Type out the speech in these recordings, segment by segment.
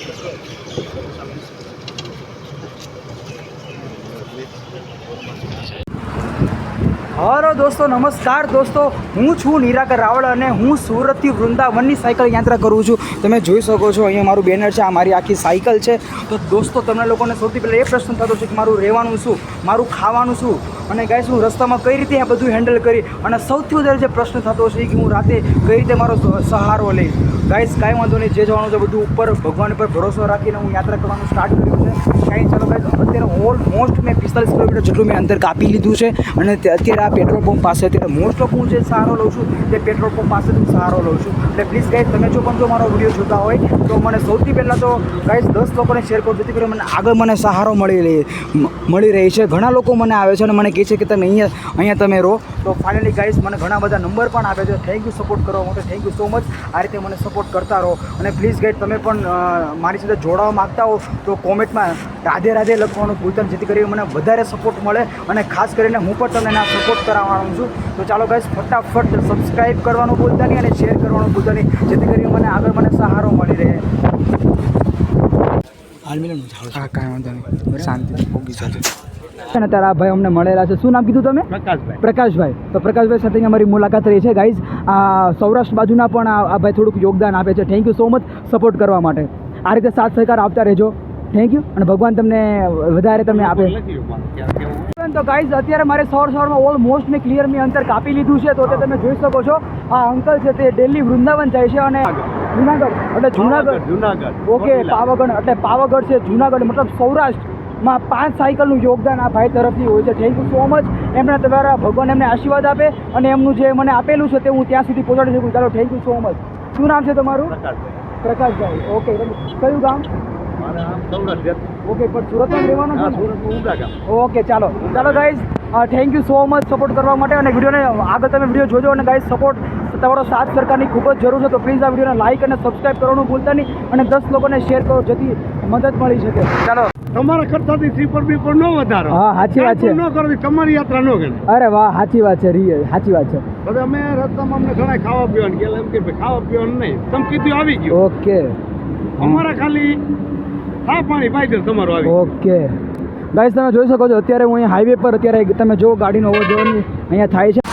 યાત્રા છે હલો દોસ્તો, નમસ્કાર દોસ્તો. હું છું નિરાકર રાવળ અને હું સુરતથી વૃંદાવનની સાયકલ યાત્રા કરું છું. તમે જોઈ શકો છો, અહીંયા મારું બેનર છે, આ મારી આખી સાયકલ છે. તો દોસ્તો, તમને લોકોને સૌથી પહેલાં એ પ્રશ્ન થતો છે કે મારું રહેવાનું શું? મારું ખાવાનું શું? અને ગાઈસ હું રસ્તામાં કઈ રીતે આ બધું હેન્ડલ કરી અને સૌથી વધારે જે પ્રશ્ન થતો છે કે હું રાતે કઈ રીતે મારો સહારો લઈશ. ગાઈસ કાંઈ વાંધો નહીં, જે જવાનું છે બધું ઉપર ભગવાન પર ભરોસો રાખીને હું યાત્રા કરવાનું સ્ટાર્ટ કર્યું છે. કાંઈ ચાલો ગાઈસ અત્યારે ઓલમોસ્ટ મેં પિસ્તાલીસ કિલોમીટર જેટલું મેં અંતર કાપી લીધું છે અને અત્યારે આ પેટ્રોલ પંપ પાસે અત્યારે મોસ્ટ ઓફ હું જે સહારો લઉં છું તે પેટ્રોલ પંપ પાસેથી સહારો લઉં છું. એટલે પ્લીઝ ગાઈસ તમે જો પણ જો મારો વીડિયો જોતા હોય તો મને સૌથી પહેલાં તો ગાઈસ દસ લોકોને શેર કરો જેથી કરીને મને આગળ મને સહારો મળી રહી મળી રહી છે. ઘણા લોકો મને આવે છે અને મને કહે છે કે તમે અહીંયા અહીંયા તમે રહો. તો ફાઇનલી ગાઈઝ મને ઘણા બધા નંબર પણ આપે છે. થેન્ક યુ સપોર્ટ કરવા માટે. થેન્ક યુ સો મચ આ રીતે મને સપોર્ટ કરતા રહો. અને પ્લીઝ ગાઈડ તમે પણ મારી સાથે જોડાવા માગતા હો તો કોમેન્ટમાં રાધે રાધે લખવાનું ભૂલતા જેથી કરીને મને વધારે સપોર્ટ મળે. અને ખાસ કરીને હું પણ તમને એના સપોર્ટ કરાવવાનું છું. તો ચાલો ગાઈઝ ફટાફટ સબસ્ક્રાઈબ કરવાનું ભૂલતા નહીં અને શેર કરવાનું ભૂલતા નહીં. જેથી કરીને મને આગળ મને સહારો મળી રહે. હાલ મિલન હા કાંઈ વાંધો નહીં. શાંતિ છે ને અત્યારે આ ભાઈ અમને મળેલા છે. શું નામ કીધું તમે? પ્રકાશભાઈ. પ્રકાશભાઈ. તો પ્રકાશભાઈ સાથે અમારી મુલાકાત રહી છે. ગાઈઝ આ સૌરાષ્ટ્ર બાજુના પણ આ ભાઈ થોડુંક યોગદાન આપે છે. Thank you so much support કરવા માટે. આ રીતે સાથ સહકાર આપતા રહેજો. થેન્ક યુ અને ભગવાન તમને વધારે તમને આપે. તો ગાઈઝ અત્યારે મારે સોર સોરમાં ઓલમોસ્ટ મેં ક્લિયર મેં અંતર કાપી લીધું છે. તો તે તમે જોઈ શકો છો. આ અંકલ છે તે ડેલી વૃંદાવન જાય છે અને જુનાગઢ. એટલે જુનાગઢ. જુનાગઢ ઓકે પાવાગઢ. એટલે પાવાગઢ છે જુનાગઢ મતલબ સૌરાષ્ટ્રમાં પાંચ સાયકલનું યોગદાન આ ભાઈ તરફથી હોય છે. થેન્ક યુ સો મચ એમના દ્વારા ભગવાન એમને આશીર્વાદ આપે અને એમનું જે મને આપેલું છે તે હું ત્યાં સુધી પહોંચાડી શકું. ચાલો થેન્ક યુ સો મચ શું નામ છે તમારું? પ્રકાશભાઈ. ઓકે કયું ગામ? ઓકે પણ સુરતમાં રહેવાનું ઓકે ચાલો. ચાલો guys thank you so much support કરવા માટે અને વિડીયોને આગળ તમે વીડિયો જોજો અને ગાઈઝ સપોર્ટ તમારો સાથ સરકારની ખૂબ જ જરૂર છે. તો પ્લીઝ આ વિડીયોને લાઇક અને સબસ્ક્રાઇબ કરવાનું ભૂલતા નહીં અને દસ લોકોને શેર કરો. જેથી મદદ મળી શકે. ચાલો. તમારા ખર્ચાથી શ્રીપર બીપર ન વધારો. હા, સાચી વાત છે. ન કરવી તમારી યાત્રા ન ગણે. અરે વાહ સાચી વાત છે રી સાચી વાત છે. પછી અમે રસ્તામાં અમને ઘણા ખાવા પીવાનું ગયેલા એમ કે ખાવા પીવાનું નહીં. તમે કીધું આવી ગયું. ઓકે. અમારા ખાલી હા પાણી પાઈ દે તમારું આવી ઓકે. ગાઈસ તમે જોઈ શકો છો અત્યારે હું અહીંયા હાઈવે પર અત્યારે તમે જો ગાડીનો અવર જવાની અહીંયા થાય છે.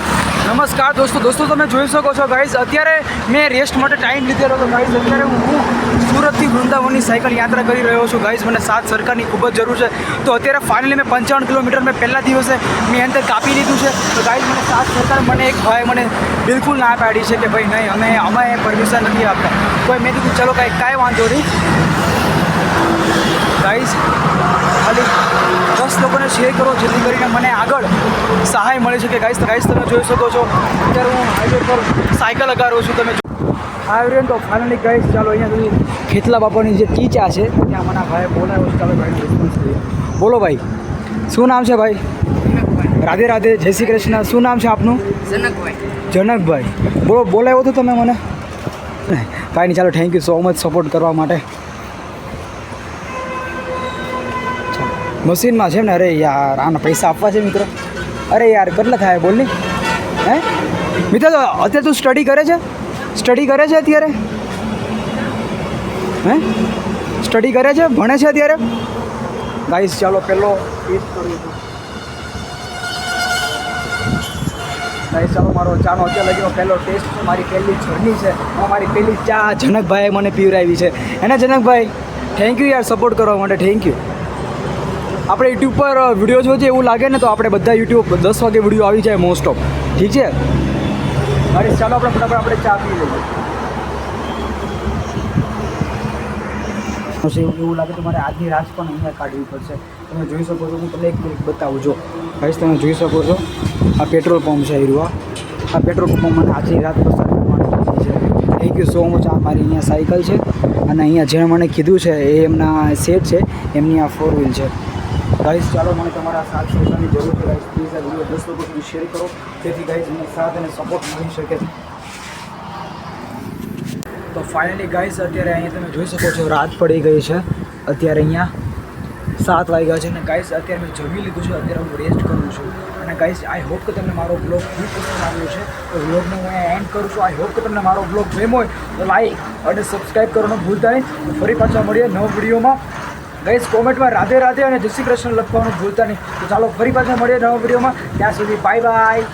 નમસ્કાર દોસ્તો દોસ્તો તમે જોઈ શકો છો ગાઈઝ અત્યારે મેં રેસ્ટ માટે ટાઈમ લીધેલો હતો ગાઈઝ અત્યારે હું સુરતથી વૃંદાવનની સાયકલ યાત્રા કરી રહ્યો છું ગાઈઝ મને સાત સરકારની ખૂબ જ જરૂર છે. તો અત્યારે ફાઇનલી મેં પંચાવન કિલોમીટર મેં પહેલા દિવસે મેં અંતર કાપી લીધું છે. તો ગાઈઝ મને સાત સરકાર મને એક ભાઈ મને બિલકુલ ના પાડી છે કે ભાઈ નહીં, અમે અમે પરમિશન નથી આપતા. તો મેં કીધું, ચલો કાંઈ કાંઈ વાંધો નહીં. ગાઈઝ ખાલી દસ લોકોને શેર કરો જેથી કરીને મને આગળ સહાય મળે છે કે ગાઈઝ ગાઈઝ તમે જોઈ શકો છો. અત્યારે હું હાઈવે પર સાયકલ લગાડું છું. તમે હાઈવે તો ફાઇનલી ગાઈઝ ચાલો અહીંયા સુધી ખેતલા બાપાની જે ટીચા છે ત્યાં મને ભાઈ બોલાવ્યો છે. ચાલો ભાઈ રિસ્પોન્સ કરીએ. બોલો ભાઈ શું નામ છે ભાઈ? રાધે રાધે જય શ્રી કૃષ્ણ. શું નામ છે આપનું? જનકભાઈ. બોલો બોલાવ્યો હતો તમે મને? ભાઈ ચાલો thank you so much support કરવા માટે. મશીનમાં છે ને, અરે યાર, આના પૈસા આપવા છે મિત્ર. અરે યાર, કેટલા થાય બોલ ને હે? મિત્ર અત્યારે તું સ્ટડી કરે છે? સ્ટડી કરે છે અત્યારે? હે? સ્ટડી કરે છે? ભણે છે અત્યારે? ગાઈસ ચાલો પહેલો ગાઈસ ચાલો, મારો ચાનો અત્યારે લગીનો પહેલો ટેસ્ટ મારી પહેલી જર્ની છે. મારી પહેલી ચા જનકભાઈએ મને પીવરાવી છે. એને જનકભાઈ થેન્ક યુ યાર સપોર્ટ કરવા માટે થેન્ક યુ આપણે યુટ્યુબ પર વીડિયો જોઈએ એવું લાગે ને તો આપણે બધા યુટ્યુબ દસ વાગે વીડિયો આવી જાય મોસ્ટ ઓફ ઠીક છે? અરે ચાલો આપણે ફટાફટ આપણે ચા પી લઈએ. એવું લાગે તો મારે આજની રાત પણ અહીંયા કાઢવી પડશે. તમે જોઈ શકો છો, હું તમને એક મિનિટ બતાવું. જો, ગાઈસ, તમે જોઈ શકો છો, આ પેટ્રોલ પંપ છે આ આ પેટ્રોલ પંપ મને આજની રાત પસાર કરવાની છે. થેન્ક યુ સો મચ આ મારી અહીંયા સાયકલ છે અને અહીંયા જેણે મને કીધું છે એ એમના સેટ છે, એમની આ ફોર વ્હીલ છે. ગાઈસ ચાલો મને તમારા સાથ સહકારની જરૂર છે. ગાઈઝ પ્લીઝ આ વીડિયો દસ લોકો સુધી શેર કરો. જેથી ગાઈઝ મને સાથ અને સપોર્ટ મળી શકે. તો ફાઇનલી ગાઈઝ અત્યારે અહીંયા તમે જોઈ શકો છો, રાત પડી ગઈ છે. અત્યારે અહીંયા સાત વાગ્યા છે અને ગાઈઝ અત્યારે મેં જમી લીધું છે. અત્યારે હું રેસ્ટ કરું છું. અને ગાઈઝ આઈ હોપ કે તમને મારો બ્લોગ ખૂબ પસંદ આવ્યો છે. તો બ્લોગને હું અહીંયા એન્ડ કરું છું. આઈ હોપ કે તમને મારો બ્લોગ ગેમ હોય તો લાઈક અને સબસ્ક્રાઈબ કરવાનું ભૂલતા નહીં. ફરી પાછા મળીએ નવા વિડીયોમાં ગાઈસ કોમેન્ટમાં રાધે રાધે અને જય કૃષ્ણ લખવાનું ભૂલતા નહીં. તો ચાલો ફરી પાછા મળીએ નવા વિડીયોમાં. ત્યાં સુધી બાય બાય